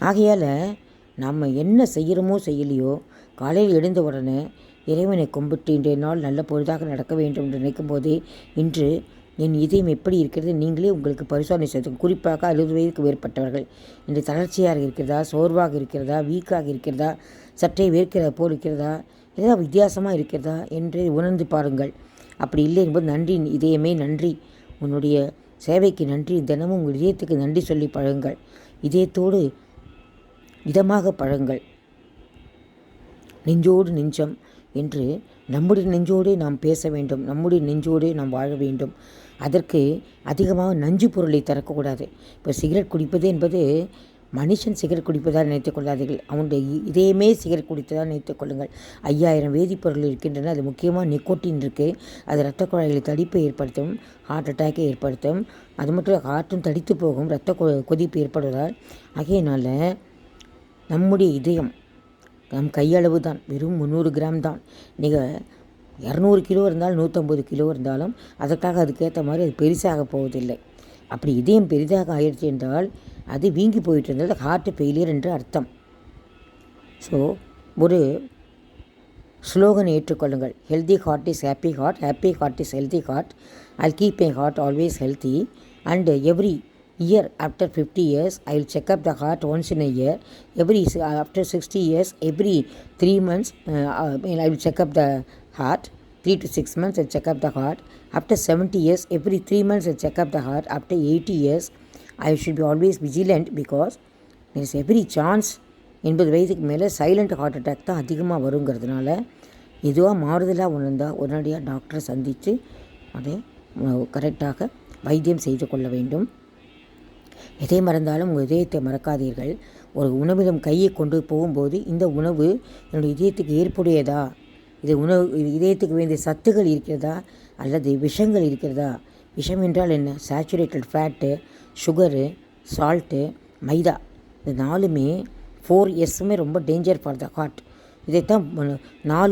ஆகையால் நம்ம என்ன செய்கிறோமோ செய்யலையோ காலையில் எழுந்த உடனே இறைவனை கும்பிட்டு இன்றைய நாள் நல்ல பொழுதாக நடக்க வேண்டும் என்று நினைக்கும் போதே இன்று என் இதயம் எப்படி இருக்கிறது நீங்களே உங்களுக்கு பரிசோதனை செய்து குறிப்பாக அறுபது வயதுக்கு மேற்பட்டவர்கள். இன்று தளர்ச்சியாக இருக்கிறதா சோர்வாக இருக்கிறதா வீக்காக இருக்கிறதா சற்றே வேர்க்கிறத போல் இருக்கிறதா ஏதாவது வித்தியாசமாக இருக்கிறதா என்று உணர்ந்து பாருங்கள். அப்படி இல்லை என்பது நன்றி இதயமே நன்றி. உன்னுடைய சேவைக்கு நன்றி. தினமும் உங்கள் இதயத்துக்கு நன்றி சொல்லி பழகுங்கள். இதயத்தோடு இதமாக பழங்கள். நெஞ்சோடு நெஞ்சம் என்று நம்முடைய நெஞ்சோடே நாம் பேச வேண்டும். நம்முடைய நெஞ்சோடே நாம் வாழ வேண்டும். அதற்கு அதிகமாக நஞ்சு பொருளை தரக்கூடாது. இப்போ சிகரெட் குடிப்பது என்பது மனுஷன் சிகரெட் குடிப்பதாக நினைத்துக் கொள்ளாதீர்கள். அவனுடைய இதயமே சிகரெட் குடித்ததாக நினைத்துக் கொள்ளுங்கள். ஐயாயிரம் வேதிப்பொருள் இருக்கின்றன. அது முக்கியமாக நிக்கோட்டின் இருக்குது அது இரத்த குழாய்களை தடிப்பை ஏற்படுத்தும் ஹார்ட் அட்டாக்கை ஏற்படுத்தும். அது மட்டும் ஹார்ட்டும் தடித்து போகும் இரத்த கொதிப்பு ஏற்படுவதால். ஆகையினால நம்முடைய இதயம் நம் கையளவு தான் வெறும் முந்நூறு கிராம் தான். நீங்கள் இரநூறு கிலோ இருந்தாலும் நூற்றம்பது கிலோ இருந்தாலும் அதற்காக அதுக்கேற்ற மாதிரி அது பெருசாக போவதில்லை. அப்படி இதயம் பெரிதாக ஆயிடுச்சு என்றால் அது வீங்கி போயிட்டு இருந்தால் ஹார்ட் ஃபெயிலியர் என்று அர்த்தம். ஸோ ஒரு ஸ்லோகன் ஏற்றுக்கொள்ளுங்கள். Healthy heart is happy heart happy heart is healthy heart I keep a heart always healthy and every year after 50 years i will check up the heart once in a year every s- after 60 years every 3 months uh, uh, I mean, i will check up the heart 3 to 6 months i check up the heart after 70 years every 3 months i check up the heart after 80 years i should be always vigilant because there is every chance எண்பது வயதுக்கு மேலே silent heart attack தான் அதிகமாக வருங்கிறதுனால இதுவாக மாறுதலாக உணர்ந்தால் உடனடியாக டாக்டரை சந்தித்து அதை கரெக்டாக வைத்தியம் செய்து கொள்ள வேண்டும் எதை மறந்தாலும் உங்கள் இதயத்தை மறக்காதீர்கள். ஒரு உணவிடம் கையை கொண்டு போகும்போது இந்த உணவு என்னுடைய இதயத்துக்கு ஏற்புடையதா? இது உணவு இது இதயத்துக்கு வேண்டிய சத்துகள் இருக்கிறதா? அல்லது விஷங்கள் இருக்கிறதா? விஷம் என்றால் என்ன? Saturated fat sugar salt maida. இந்த நாலுமே ஃபோர் எஸ்ஸுமே ரொம்ப டேஞ்சர் ஃபார் த ஹார்ட் இதைத்தான் நாலு